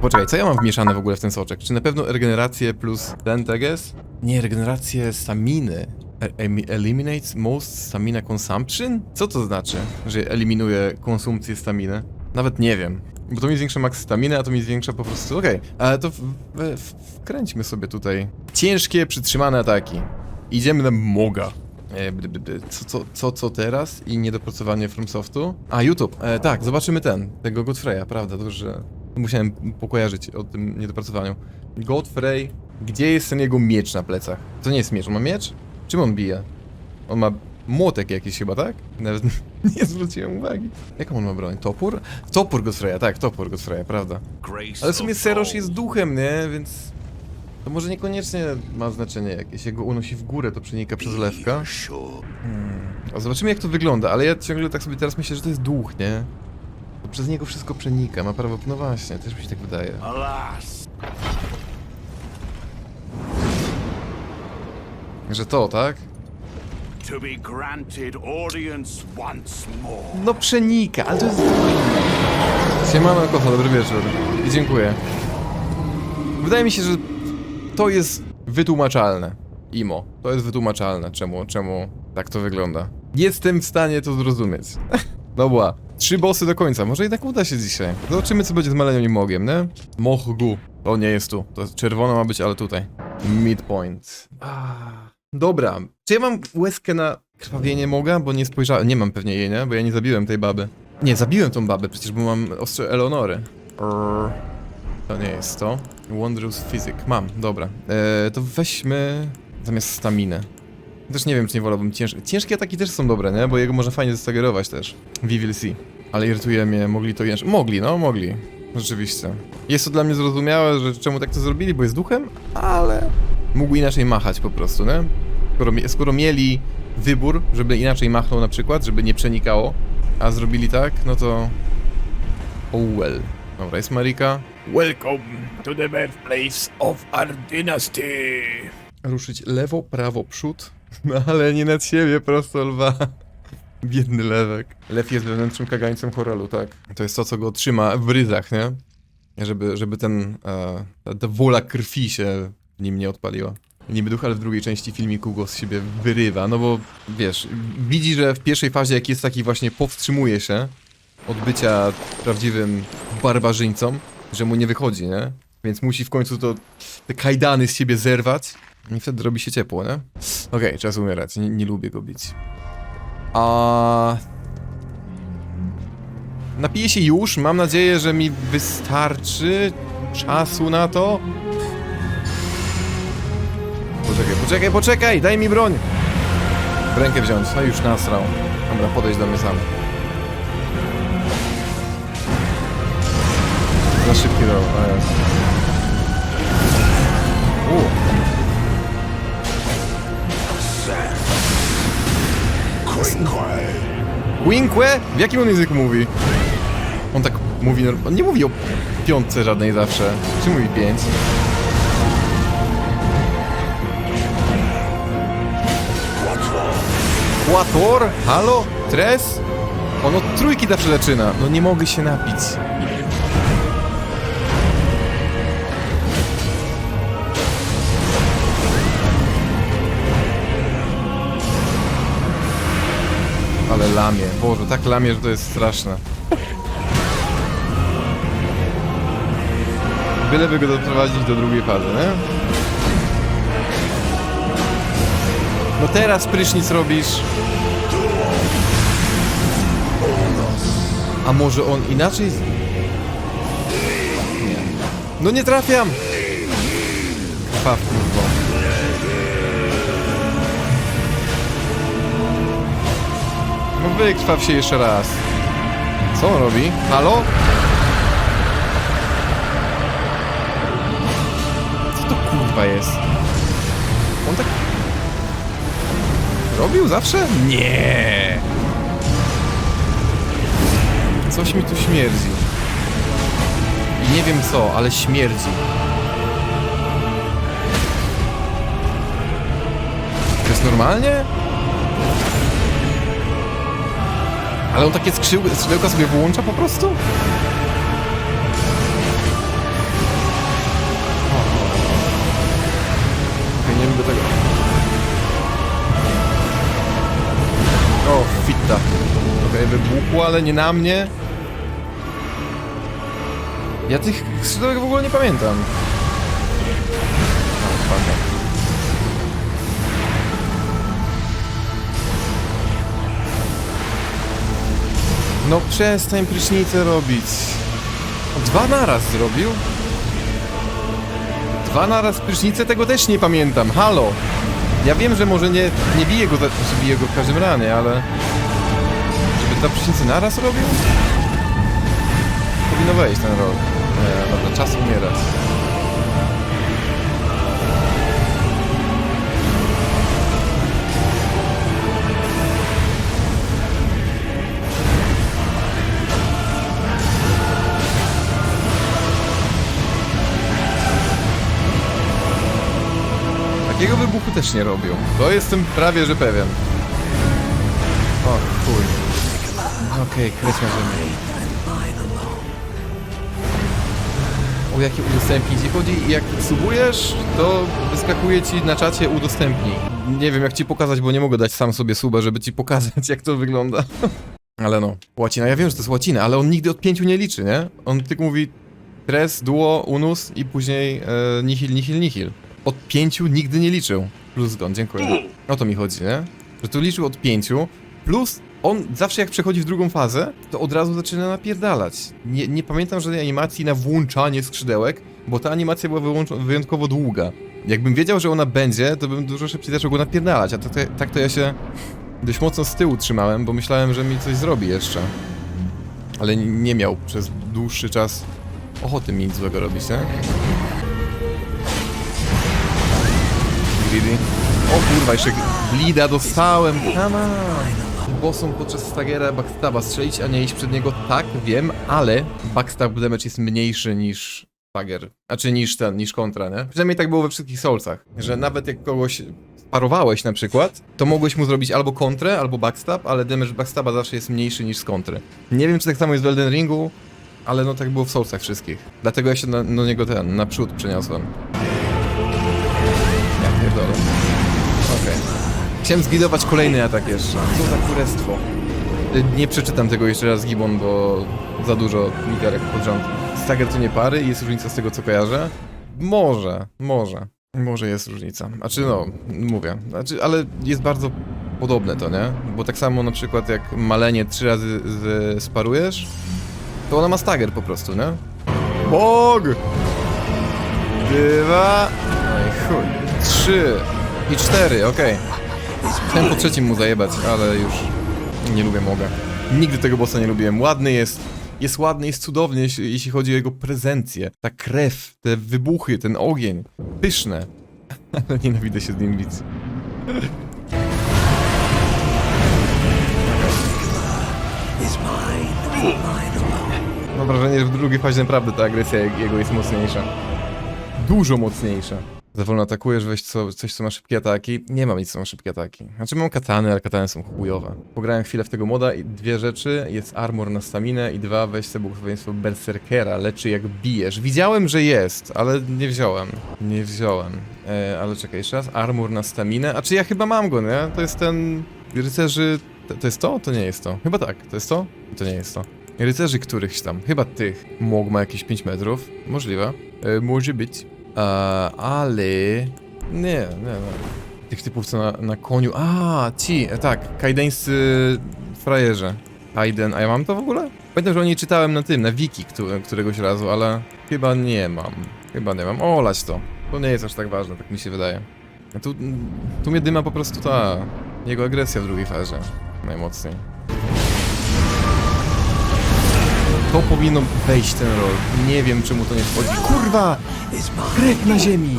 Poczekaj, co ja mam wmieszane w ogóle w ten soczek? Czy na pewno regenerację plus ten teges? Nie, regenerację staminy. E- Eliminates most stamina consumption? Co to znaczy, że eliminuje konsumpcję staminy? Nawet nie wiem. Bo to mi zwiększa max staminy, a to mi zwiększa po prostu... Okej, ale to w, w, wkręćmy sobie tutaj. Ciężkie, przytrzymane ataki. Idziemy na Moga. E. Co, co, co, co teraz? I niedopracowanie FromSoftu? A, YouTube. E, tak, zobaczymy ten. Tego Godfreya, prawda? Że musiałem pokojarzyć o tym niedopracowaniu. Godfrey, gdzie jest ten jego miecz na plecach? To nie jest miecz, on ma miecz? Czym on bije? On ma młotek jakiś chyba, tak? Nawet nie zwróciłem uwagi. Jaką on ma broń? Topór? Topór Godfreya, tak, topór Godfreya, prawda. Ale w sumie Serosz jest duchem, nie? Więc... To może niekoniecznie ma znaczenie jakieś. Jak go unosi w górę, to przenika przez lewka. Hmm. A zobaczymy jak to wygląda, ale ja ciągle tak sobie teraz myślę, że to jest duch, nie? Przez niego wszystko przenika, ma prawo... No właśnie, też mi się tak wydaje. Alas, Że to, tak? to be granted audience once more. No przenika, ale to jest... Siemano, kocha, dobry wieczór. I dziękuję. Wydaje mi się, że to jest wytłumaczalne. Imo. To jest wytłumaczalne, czemu, czemu tak to wygląda. Jestem w stanie to zrozumieć. Dobra. Trzy bossy do końca. Może jednak uda się dzisiaj. Zobaczymy, co będzie z Malenią i Mogiem, nie? Mohgu. O, nie jest tu. To jest czerwona ma być, ale tutaj. Midpoint. Ah. Dobra. Czy ja mam łezkę na krwawienie Moga? Bo nie spojrzałem. Nie mam pewnie jej, nie? Bo ja nie zabiłem tej baby. Nie, zabiłem tą babę, przecież bo mam ostrze Eleonory. To nie jest to. Wondrous Physic. Mam, dobra. Eee, to weźmy zamiast staminę. Też nie wiem, czy nie wolałbym ciężkie. Ciężkie ataki też są dobre, nie? Bo jego można fajnie zestagerować też. We will see. Ale irytuje mnie, mogli to jeszcze. Mogli, no, mogli. Rzeczywiście. Jest to dla mnie zrozumiałe, że czemu tak to zrobili, bo jest duchem, ale mógł inaczej machać po prostu, nie? Skoro, skoro mieli wybór, żeby inaczej machnął na przykład, żeby nie przenikało, a zrobili tak, no to... Oh well. Dobra, jest Marika. Welcome to the birthplace of our dynasty. Ruszyć lewo, prawo, przód. No ale nie nad siebie, prosto lwa. Biedny lewek. Lew jest wewnętrznym kagańcem chorelu, tak. To jest to, co go trzyma w ryzach, nie? Żeby, żeby ten, e, ta, ta wola krwi się w nim nie odpaliła. Niby duch, ale w drugiej części filmiku go z siebie wyrywa, no bo wiesz, widzi, że w pierwszej fazie jak jest taki właśnie powstrzymuje się od bycia prawdziwym barbarzyńcą, że mu nie wychodzi, nie? Więc musi w końcu to, te kajdany z siebie zerwać i wtedy robi się ciepło, nie? Okej, czas umierać, nie, nie lubię go bić. A... Napiję się już, mam nadzieję, że mi wystarczy czasu na to. Poczekaj, poczekaj, poczekaj, daj mi broń! W rękę wziąć, no już nasrał. Dobra, podejdź do mnie sam. Za szybki roll, o jest. Quinque? W jakim on języku mówi? On tak mówi, on nie mówi o piątce żadnej zawsze. Czy mówi pięć? Quator? Halo? Tres? On trójki zawsze zaczyna. No nie mogę się napić. Lamie. Boże, tak lamie, że to jest straszne. Byleby go doprowadzić do drugiej fazy, nie? No teraz prysznic robisz. A może on inaczej... Nie. No nie trafiam! Paw, kurwa. Wykrwaw się jeszcze raz. Co on robi? Halo? Co to kurwa jest? On tak... Robił zawsze? Nie. Coś mi tu śmierdzi. I nie wiem co, ale śmierdzi. To jest normalnie? Ale on takie skrzył, skrzydełka sobie wyłącza po prostu? nie lubię tego. O, fitta. Ok, wybuchło, ale nie na mnie. Ja tych skrzydełek w ogóle nie pamiętam. No przestań prysznicę robić. Dwa naraz zrobił? Dwa naraz prysznicę? Tego też nie pamiętam. Halo! Ja wiem, że może nie, nie bije go, znaczy bije go w każdym ranie, ale... Żeby dwa prysznice naraz robił? Powinno wejść ten rok. Nie, dobra, czas umierać. Takiego wybuchu też nie robią. To jestem prawie, że pewien. O, chuj. Okej, okay, ziemię. O jakie udostępnić? Jeśli chodzi, jak subujesz, to wyskakuje ci na czacie udostępnij. Nie wiem jak ci pokazać, bo nie mogę dać sam sobie suba, żeby ci pokazać jak to wygląda. Ale no, łacina, ja wiem, że to jest łacina, ale on nigdy od pięciu nie liczy, nie? On tylko mówi tres, duo, unus i później e, nihil, nihil, nihil. Od pięciu nigdy nie liczył. Plus zgon, dziękuję. O to mi chodzi, nie? Że tu liczył od pięciu, plus on zawsze jak przechodzi w drugą fazę, to od razu zaczyna napierdalać. Nie, nie pamiętam żadnej animacji na włączanie skrzydełek, bo ta animacja była wyjątkowo długa. Jakbym wiedział, że ona będzie, to bym dużo szybciej zaczął go napierdalać, a to, to, tak to ja się dość mocno z tyłu trzymałem, bo myślałem, że mi coś zrobi jeszcze. Ale nie miał przez dłuższy czas ochoty mi nic złego robić, nie? O kurwa, jeszcze blida dostałem. On. Bossом podczas stagera backstaba strzelić, a nie iść przed niego, tak, wiem, ale backstab damage jest mniejszy niż stager. Znaczy niż ten, niż kontra, nie? Przynajmniej tak było we wszystkich soulsach, że nawet jak kogoś parowałeś na przykład, to mogłeś mu zrobić albo kontrę, albo backstab, ale damage backstaba zawsze jest mniejszy niż z kontry. Nie wiem, czy tak samo jest w Elden Ringu, ale no tak było w soulsach wszystkich. Dlatego ja się na, do niego ten, naprzód przeniosłem. Pierdolę. Okej. Chciałem zgidować kolejny atak jeszcze. Co za kurestwo. Y, Nie przeczytam tego jeszcze raz Gibbon, bo za dużo literek pod rząd. Stagger to nie pary i jest różnica z tego co kojarzę? Może, może. Może jest różnica. Znaczy no, mówię. Znaczy, ale jest bardzo podobne to, nie? Bo tak samo na przykład jak malenie trzy razy sparujesz, to ona ma stagger po prostu, nie? Bog! Dwa... No i chuj. Trzy i cztery, okej. Chciałem po trzecim mu zajebać, ale już nie lubię moga. Nigdy tego bossa nie lubiłem. Ładny jest. Jest ładny, jest cudowny, jeśli, jeśli chodzi o jego prezencję. Ta krew, te wybuchy, ten ogień. Pyszne. Ale nienawidzę się z nim bić. Mam wrażenie, że w drugiej fazie naprawdę ta agresja jego jest mocniejsza. Dużo mocniejsza. Za wolno atakujesz, weź co, coś, co ma szybkie ataki. Nie mam nic, co ma szybkie ataki. Znaczy mam katany, ale katany są chujowe. Pograłem chwilę w tego moda i dwie rzeczy. Jest armor na staminę i dwa, weź sobie błogosławieństwo berserkera, leczy jak bijesz. Widziałem, że jest, ale nie wziąłem. Nie wziąłem. E, ale czekaj, jeszcze raz. Armor na staminę. A czy ja chyba mam go, nie? To jest ten... Rycerzy... To, jest to? To nie jest to. Chyba tak. To jest to? To nie jest to. Rycerzy którychś tam, chyba tych. Mog ma jakieś 5 metrów. Możliwe. E, może być. E, ale... Nie, nie, nie. Tych typów co na, na koniu. A, ci, e, tak. Kajdeńscy frajerze. Kaiden, a ja mam to w ogóle? Pamiętam, że o niej czytałem na tym, na wiki któ- któregoś razu, ale chyba nie mam. Chyba nie mam. O, lać to. To nie jest aż tak ważne, tak mi się wydaje. A tu, tu mnie dyma po prostu ta... Jego agresja w drugiej fazie. Najmocniej. To powinno wejść ten rol. Nie wiem czemu to nie wchodzi. Kurwa! Krek na ziemi!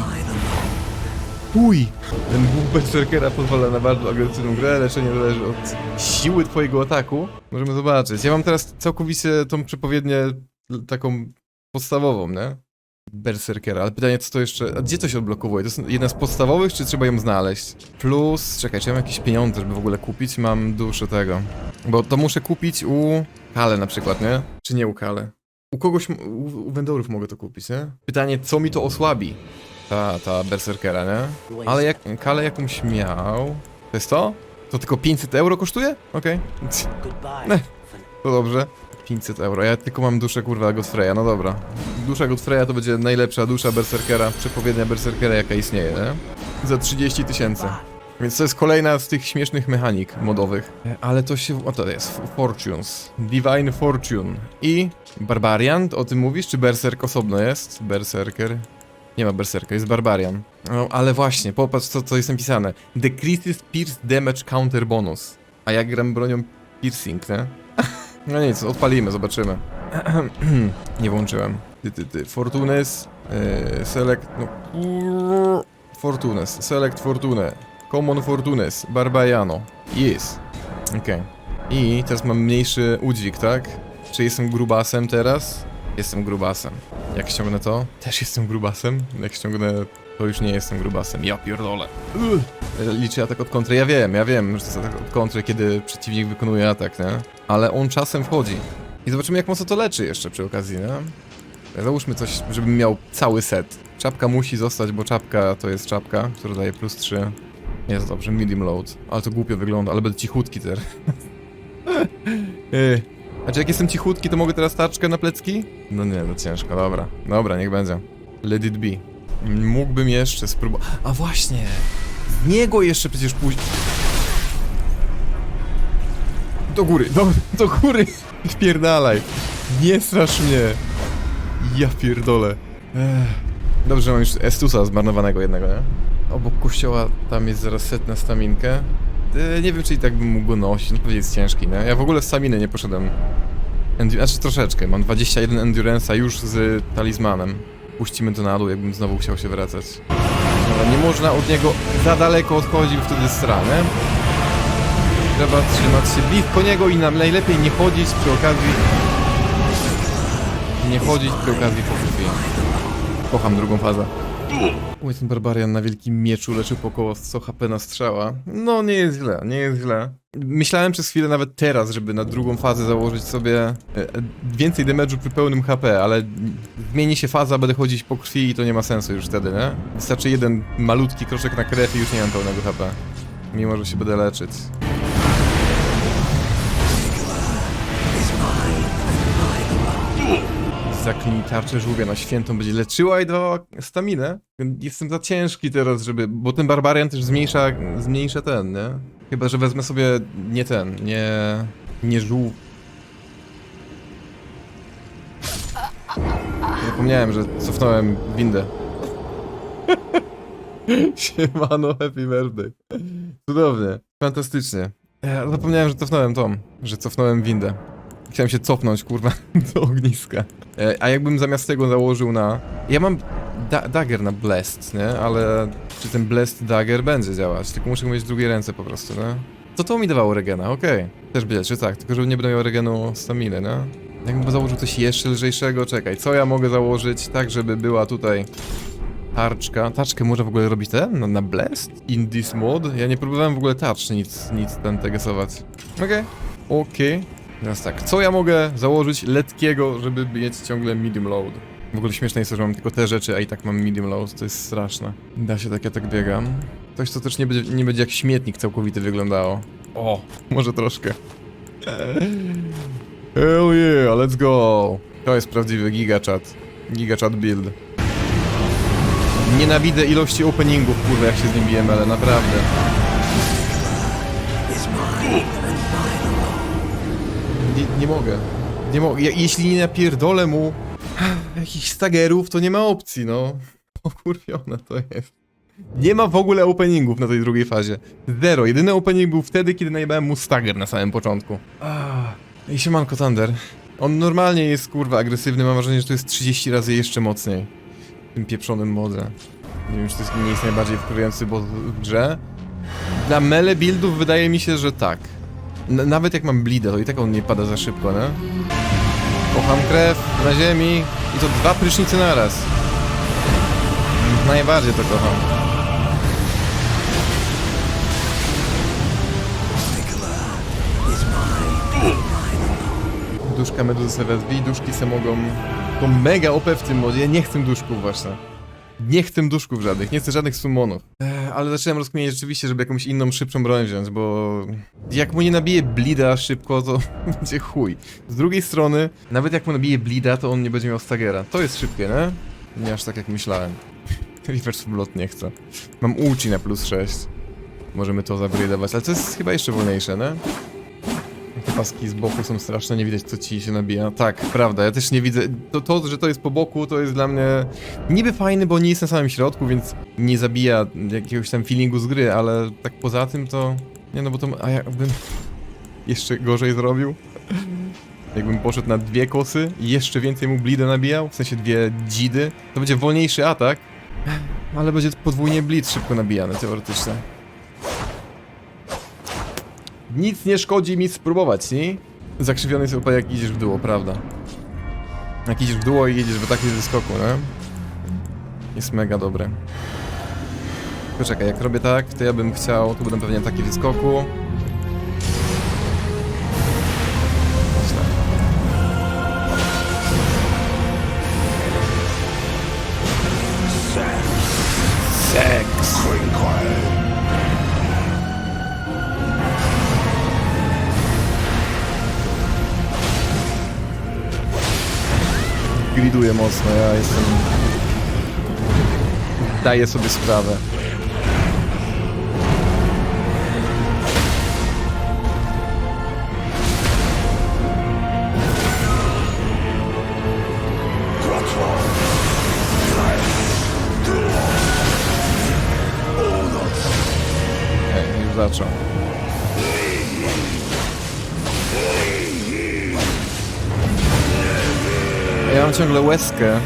Uj! Ten buch Berserkera pozwala na bardzo agresywną grę, leczenie zależy od siły twojego ataku. Możemy zobaczyć. Ja mam teraz całkowicie tą przepowiednię taką podstawową, nie? Berserkera, ale pytanie co to jeszcze... A gdzie to się odblokowuje? To jest jedna z podstawowych, czy trzeba ją znaleźć? Plus... Czekaj, czy ja mam jakieś pieniądze, żeby w ogóle kupić? Mam duszę tego. Bo to muszę kupić u... Kale na przykład, nie? Czy nie u Kale? U kogoś, u, u vendorów mogę to kupić, nie? Pytanie, co mi to osłabi? Ta, ta berserkera, nie? Ale jak Kale jakąś miał... To jest to? To tylko 500 euro kosztuje? Okej. Goodbye. Ne. To dobrze. 500 euro. Ja tylko mam duszę kurwa Godfreya, no dobra. Dusza Godfreya to będzie najlepsza dusza Berserkera, przepowiednia Berserkera jaka istnieje, nie? Za 30 tysięcy. Więc to jest kolejna z tych śmiesznych mechanik modowych. Ale to się... O, to jest Fortunes. Divine Fortune. I Barbarian, o tym mówisz? Czy Berserk osobno jest? Berserker. Nie ma Berserka, jest Barbarian. No, ale właśnie, popatrz co, co jest napisane. Decreases Pierce Damage Counter Bonus. A jak gram bronią Piercing, nie? No nic, odpalimy, zobaczymy. Nie włączyłem. Ty, ty, ty. Fortunes, yy, select, no... Fortunes, select Fortune. Common Fortunes, Barbariano. Jest. Okej. I teraz mam mniejszy udźwig, tak? Czy jestem grubasem teraz? Jestem grubasem. Jak ściągnę to? Też jestem grubasem. Jak ściągnę to już nie jestem grubasem. Ja pierdolę. Ugh. Liczy atak od kontry. Ja wiem, ja wiem, że to jest atak od kontry, kiedy przeciwnik wykonuje atak, nie? Ale on czasem wchodzi. I zobaczymy, jak mocno to leczy jeszcze przy okazji, nie? Załóżmy coś, żebym miał cały set. Czapka musi zostać, bo czapka to jest czapka, która daje plus 3. Jest dobrze, medium load. Ale to głupio wygląda, ale będę cichutki teraz. Znaczy jak jestem cichutki, to mogę teraz taczkę na plecki? No nie, to ciężko, dobra. Dobra, niech będzie. Let it be. Mógłbym jeszcze spróbować... A właśnie! Z niego jeszcze przecież pójść... Do góry, do, do góry! Wpierdalaj! Nie strasz mnie! Ja pierdolę. Ech. Dobrze, że mam już Estusa zmarnowanego jednego, nie? Obok kościoła tam jest zaraz set na staminkę. E, nie wiem, czy i tak bym mógł go nosić, no pewnie jest ciężki, nie? Ja w ogóle z staminy nie poszedłem. Endu znaczy troszeczkę, mam 21 endurance'a już z talizmanem. Puścimy to na dół, jakbym znowu chciał się wracać. Dobra, nie można od niego za daleko odchodzić, bo wtedy stranę. Trzeba trzymać się blisko niego i nam najlepiej nie chodzić przy okazji... Nie chodzić przy okazji po krwi. Kocham drugą fazę. Oj, ten barbarian na wielkim mieczu leczy po około 100 HP na strzała. No, nie jest źle, nie jest źle. Myślałem przez chwilę nawet teraz, żeby na drugą fazę założyć sobie e, e, więcej damage'u przy pełnym HP, ale zmieni się faza, będę chodzić po krwi i to nie ma sensu już wtedy, nie? Wystarczy jeden malutki kroczek na krew i już nie mam pełnego HP. Mimo, że się będę leczyć. Zaklnij tarczę żółwia na świętą, będzie leczyła i dawała staminę. Jestem za ciężki teraz, żeby... Bo ten barbarian też zmniejsza, zmniejsza ten, nie? Chyba, że wezmę sobie nie ten, nie... Nie żół... Zapomniałem, że cofnąłem windę. Siemano, happy birthday. Cudownie, fantastycznie. Ja zapomniałem, że cofnąłem Tom, że cofnąłem windę. Chciałem się cofnąć, kurwa, do ogniska. E, a jakbym zamiast tego założył na... Ja mam da dagger na blast, nie? Ale czy ten blast dagger będzie działać? Tylko muszę mieć drugie ręce po prostu, nie? To to mi dawało regena, okej. Też będzie, czy tak, tylko żeby nie będę miał regenu staminy, nie? Jakbym założył coś jeszcze lżejszego, czekaj, co ja mogę założyć tak, żeby była tutaj tarczka. Tarczkę można w ogóle robić ten? Na, na blast? In this mod? Ja nie próbowałem w ogóle touch nic, nic ten tegesować. Okej, okej. Teraz tak, co ja mogę założyć letkiego, żeby mieć ciągle medium load? W ogóle śmieszne jest to, że mam tylko te rzeczy, a i tak mam medium load, to jest straszne. Da się tak, ja tak biegam. Coś, co też nie będzie, nie będzie jak śmietnik całkowity wyglądało. O, może troszkę. Hell yeah, let's go! To jest prawdziwy gigachat. Gigachat build. Nienawidzę ilości openingów, kurwa, jak się z nim bijemy, ale naprawdę. Nie, nie mogę. Nie mogę. Ja, jeśli nie napierdolę mu jakichś stagerów, to nie ma opcji, no. Pokurwione to jest. Nie ma w ogóle openingów na tej drugiej fazie. Zero. Jedyny opening był wtedy, kiedy najebałem mu stagger na samym początku. Ah. I siemanko Thunder. On normalnie jest, kurwa, agresywny. Mam wrażenie, że to jest 30 razy jeszcze mocniej. W tym pieprzonym modze. Nie wiem, czy to jest, nie jest najbardziej wkurzający boss w grze. Dla mele buildów wydaje mi się, że tak. Nawet jak mam bleeda, to i tak on nie pada za szybko, nie? Kocham krew na ziemi i to dwa prysznice naraz. Najbardziej to kocham. Duszka meduzy wezwij, duszki se mogą... To mega OP w tym modzie, nie chcę duszków właśnie. Nie chcę duszków żadnych, nie chcę żadnych summonów. Ech, ale zaczynam rozkminiać rzeczywiście, żeby jakąś inną, szybszą broń wziąć, bo... Jak mu nie nabije blida szybko, to będzie chuj. Z drugiej strony, nawet jak mu nabije blida, to on nie będzie miał stagera. To jest szybkie, nie? Nie aż tak jak myślałem. Reverse Blood nie chcę. Mam ulci na plus 6. Możemy to zabradować, ale to jest chyba jeszcze wolniejsze, nie? Te paski z boku są straszne, nie widać co ci się nabija. Tak, prawda, ja też nie widzę. To, to, że to jest po boku, to jest dla mnie niby fajny, bo nie jest na samym środku, więc nie zabija jakiegoś tam feelingu z gry, ale tak poza tym to. Nie no, bo to. A jakbym jeszcze gorzej zrobił. Jakbym poszedł na dwie kosy i jeszcze więcej mu bleeda nabijał, w sensie dwie dzidy, to będzie wolniejszy atak, ale będzie podwójnie bleed szybko nabijany teoretycznie. Nic nie szkodzi mi spróbować, nie? Zakrzywiony jest opa jak idziesz w dół, prawda? Jak idziesz w dół i jedziesz w takim wyskoku, nie? Jest mega dobre. Poczekaj, jak robię tak, to ja bym chciał, tu będę pewnie taki wyskoku. Griduję mocno, ja jestem... Daję sobie sprawę. Zaczął. Mam ciągle łezkę,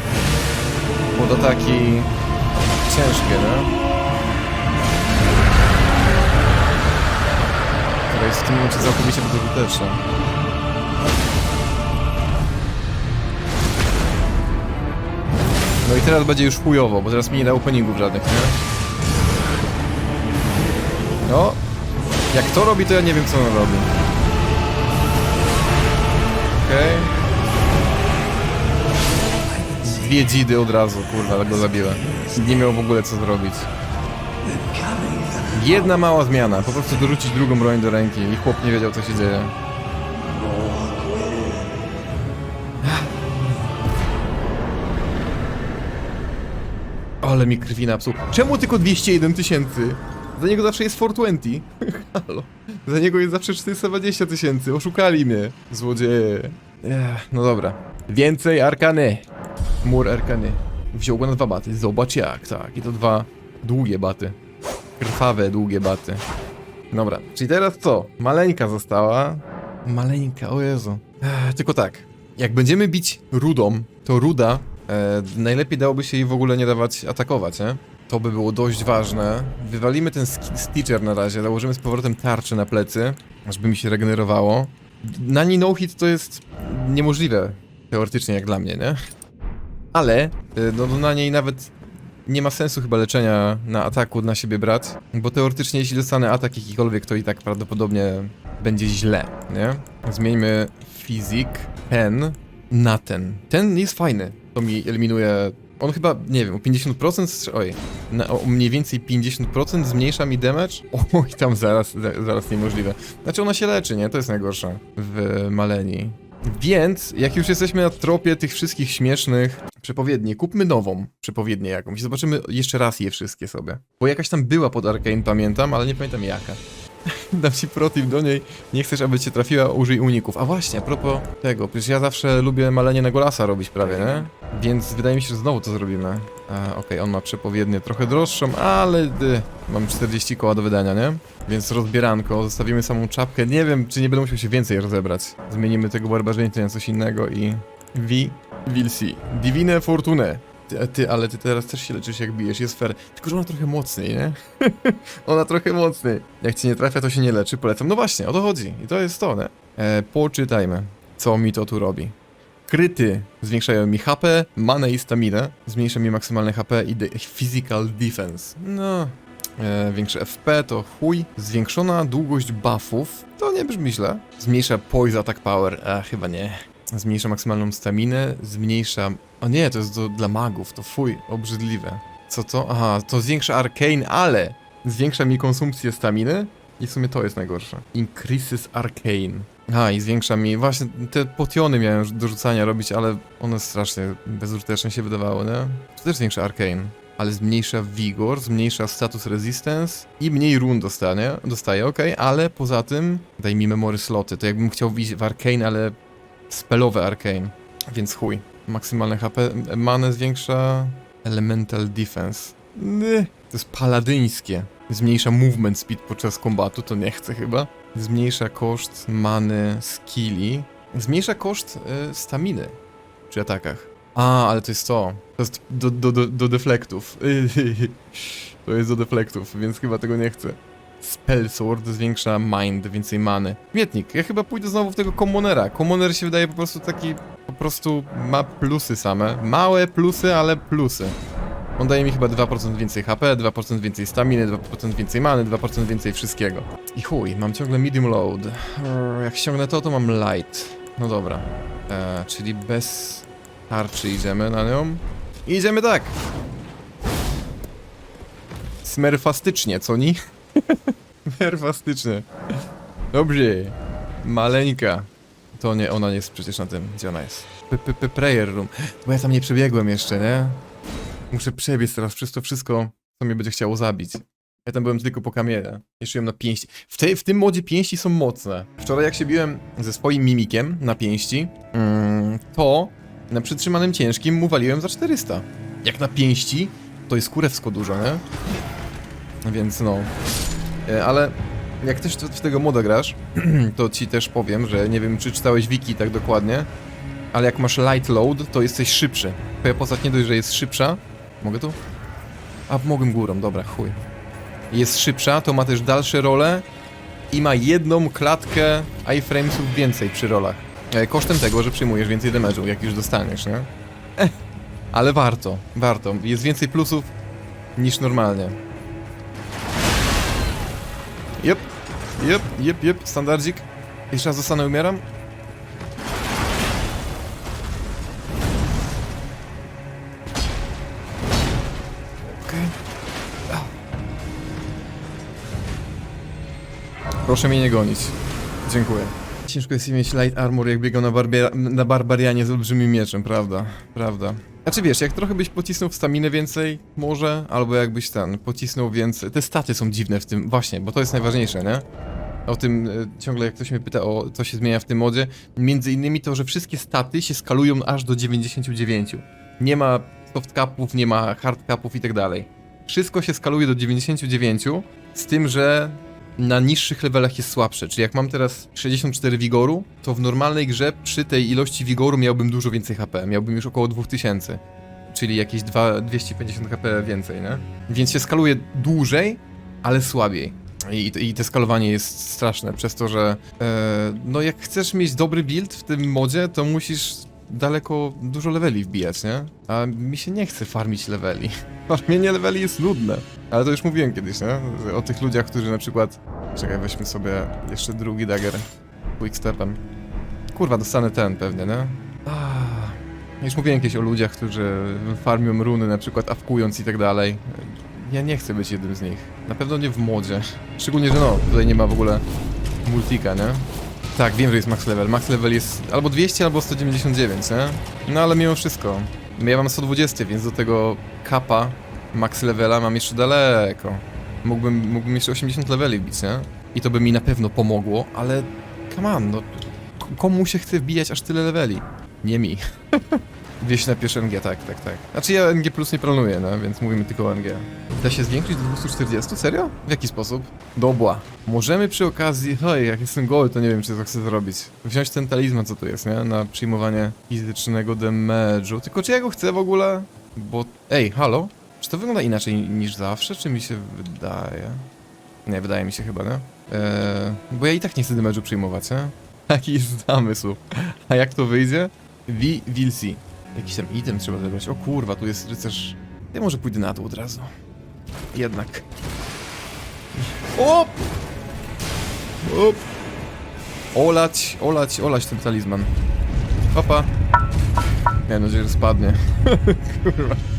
bo to taki ciężkie, no. To jest w tym momencie całkowicie bezużyteczne. No i teraz będzie już chujowo, bo teraz mi nie da openingów żadnych, nie? No, jak to robi, to ja nie wiem co on robi. Okej. Dwie dzidy od razu, kurwa, ale go zabiłem. Nie miał w ogóle co zrobić. Jedna mała zmiana, po prostu dorzucić drugą broń do ręki i chłop nie wiedział co się dzieje. Ale mi krwi napsuł. Czemu tylko 201 tysięcy? Za niego zawsze jest 420. Halo. Za niego jest zawsze 420 tysięcy. Oszukali mnie. Złodzieje. Ech, no dobra. Więcej arkany. Mur arkany. Wziął go na dwa baty. Zobacz jak, tak. I to dwa długie baty. Krwawe, długie baty. Dobra, czyli teraz co? Maleńka została. Maleńka, o Jezu. Ech, tylko tak. Jak będziemy bić rudą, to ruda e, najlepiej dałoby się jej w ogóle nie dawać atakować, nie? To by było dość ważne. Wywalimy ten Stitcher na razie, założymy z powrotem tarczę na plecy, żeby mi się regenerowało. Na niej no hit to jest niemożliwe, teoretycznie jak dla mnie, nie? Ale, y, no, no na niej nawet nie ma sensu chyba leczenia na ataku na siebie brać, bo teoretycznie jeśli dostanę atak jakikolwiek, to i tak prawdopodobnie będzie źle, nie? Zmieńmy fizik, ten na ten. Ten jest fajny, to mi eliminuje... On chyba, nie wiem, o 50%, strze- oj, na, o mniej więcej 50% zmniejsza mi damage? Oj, tam zaraz, za- zaraz niemożliwe. Znaczy ona się leczy, nie? To jest najgorsze w Maleni. Więc, jak już jesteśmy na tropie tych wszystkich śmiesznych przepowiedni, kupmy nową przepowiednię jakąś. Zobaczymy jeszcze raz je wszystkie sobie. Bo jakaś tam była pod Arcane, pamiętam, ale nie pamiętam jaka. Dam ci protip do niej. Nie chcesz, aby cię trafiła, użyj uników. A właśnie, a propos tego, przecież ja zawsze lubię malenie na golasa robić prawie, nie? Więc wydaje mi się, że znowu to zrobimy. Okej, on ma przepowiednię trochę droższą, ale y, mam 40 koła do wydania, nie? Więc rozbieranko, zostawimy samą czapkę. Nie wiem, czy nie będę musiał się więcej rozebrać. Zmienimy tego barbarzyńcy na coś innego i... Vi... Vilsi. Divine Fortune. Ty, ty, ale ty teraz też się leczysz jak bijesz, jest fair. Tylko, że ona trochę mocniej, nie? ona trochę mocniej. Jak ci nie trafia, to się nie leczy, polecam. No właśnie, o to chodzi. I to jest to, nie? E, poczytajmy, co mi to tu robi. Kryty zwiększają mi HP, manę i staminę. Zmniejsza mi maksymalne HP i de physical defense. No, e, większe FP to chuj. Zwiększona długość buffów, to nie brzmi źle. Zmniejsza poise attack power, a chyba nie. Zmniejsza maksymalną staminę, zmniejsza... O nie, to jest do, dla magów, to fuj, obrzydliwe. Co to? Aha, to zwiększa arcane, ale zwiększa mi konsumpcję staminy i w sumie to jest najgorsze. Increases arcane. A, i zwiększa mi... Właśnie te potiony miałem do rzucania robić, ale one strasznie bezużyteczne się wydawały, nie? To też zwiększa arcane. Ale zmniejsza vigor, zmniejsza status resistance i mniej run dostanie, dostaje, ok, ale poza tym daj mi memory sloty. To jakbym chciał iść w arcane, ale spelowe arcane. Więc chuj. Maksymalne HP. Manę zwiększa. Elemental defense. Nie. To jest paladyńskie. Zmniejsza movement speed podczas kombatu, to nie chcę chyba. Zmniejsza koszt many, skilli. Zmniejsza koszt y, staminy przy atakach. A, ale to jest to. To jest do, do, do, do deflektów. To jest do deflektów, więc chyba tego nie chcę. Spell Sword zwiększa mind, więcej many. Mietnik, ja chyba pójdę znowu w tego Commonera. Commoner się wydaje po prostu taki, po prostu ma plusy same. Małe plusy, ale plusy. On daje mi chyba 2% więcej HP, 2% więcej staminy, 2% więcej many, 2% więcej wszystkiego. I chuj, mam ciągle medium load. Jak ściągnę to, to mam light. No dobra. Eee, czyli bez tarczy idziemy na nią. I idziemy tak. Smerfastycznie, co ni? Smerfastycznie. Dobrze. Maleńka. To nie, ona nie jest przecież na tym, gdzie ona jest. P -p -p Prayer room. Bo ja tam nie przebiegłem jeszcze, nie? Muszę przebiec teraz przez to wszystko, co mnie będzie chciało zabić. Ja tam byłem tylko po kamienie. Jeszcze na pięści. W, tej, w tym modzie pięści są mocne. Wczoraj jak się biłem ze swoim mimikiem na pięści, mm, to na przytrzymanym ciężkim mu waliłem za 400. Jak na pięści, to jest kurewsko dużo, nie? Więc no. E, Ale jak też w tego moda grasz, to ci też powiem, że nie wiem czy czytałeś wiki tak dokładnie, ale jak masz light load, to jesteś szybszy. Twoja postać nie dość, że jest szybsza. Mogę tu? A, mogłem górą, dobra, chuj. Jest szybsza, to ma też dalsze role i ma jedną klatkę iframesów więcej przy rolach. E, Kosztem tego, że przyjmujesz więcej damage'u, jak już dostaniesz, nie? Eh, ale warto, warto. Jest więcej plusów niż normalnie. Jep, jep, jep, jep, standardzik. Jeszcze raz zostanę, umieram. A. Proszę mnie nie gonić. Dziękuję. Ciężko jest mieć light armor, jak biegał na, na barbarianie z olbrzymim mieczem, prawda? Prawda. Znaczy wiesz, jak trochę byś pocisnął w staminę więcej, może, albo jakbyś ten, pocisnął więcej. Te staty są dziwne w tym, właśnie, bo to jest najważniejsze, nie? O tym e, ciągle jak ktoś mnie pyta o co się zmienia w tym modzie, między innymi to, że wszystkie staty się skalują aż do 99. Nie ma soft capów, nie ma hard capów i tak dalej. Wszystko się skaluje do 99, z tym, że na niższych levelach jest słabsze. Czyli jak mam teraz 64 wigoru, to w normalnej grze przy tej ilości wigoru miałbym dużo więcej HP. Miałbym już około 2000. Czyli jakieś 2, 250 HP więcej, nie? Więc się skaluje dłużej, ale słabiej. I, I te skalowanie jest straszne, przez to, że e, no jak chcesz mieć dobry build w tym modzie, to musisz daleko dużo leveli wbijać, nie? A mi się nie chce farmić leveli. Farmienie leveli jest nudne. Ale to już mówiłem kiedyś, nie? O tych ludziach, którzy na przykład... Czekaj, weźmy sobie jeszcze drugi dagger. Quickstepem. Kurwa, dostanę ten pewnie, nie? Już mówiłem kiedyś o ludziach, którzy farmią runy, na przykład awkując i tak dalej. Ja nie chcę być jednym z nich. Na pewno nie w modzie. Szczególnie, że no, tutaj nie ma w ogóle multika, nie? Tak, wiem, że jest max level. Max level jest albo 200, albo 199, nie? No ale mimo wszystko. Ja mam 120, więc do tego kapa max levela mam jeszcze daleko. Mógłbym, mógłbym jeszcze 80 leveli bić, nie? I to by mi na pewno pomogło, ale come on, no komu się chce wbijać aż tyle leveli? Nie mi. 200 na pierwszy NG, tak, tak, tak. Znaczy ja NG plus nie planuję, no, więc mówimy tylko o NG. Da się zwiększyć do 240? Serio? W jaki sposób? Dobra. Możemy przy okazji... Oj, jak jestem goły, to nie wiem, czy to chcę zrobić. Wziąć ten talizman, co tu jest, nie? Na przyjmowanie fizycznego damage'u. Tylko czy ja go chcę w ogóle? Bo... Ej, halo? Czy to wygląda inaczej niż zawsze, czy mi się wydaje? Nie, wydaje mi się chyba, nie? Eee, bo ja i tak nie chcę przyjmować, nie? Taki jest zamysł. A jak to wyjdzie? Vi Vilsi. Jakiś tam item trzeba zebrać. O kurwa, tu jest rycerz. Ja może pójdę na dół od razu. Jednak. O! Op! Olać, olać, olać ten talizman. Papa. Miałem nadzieję, że spadnie. kurwa.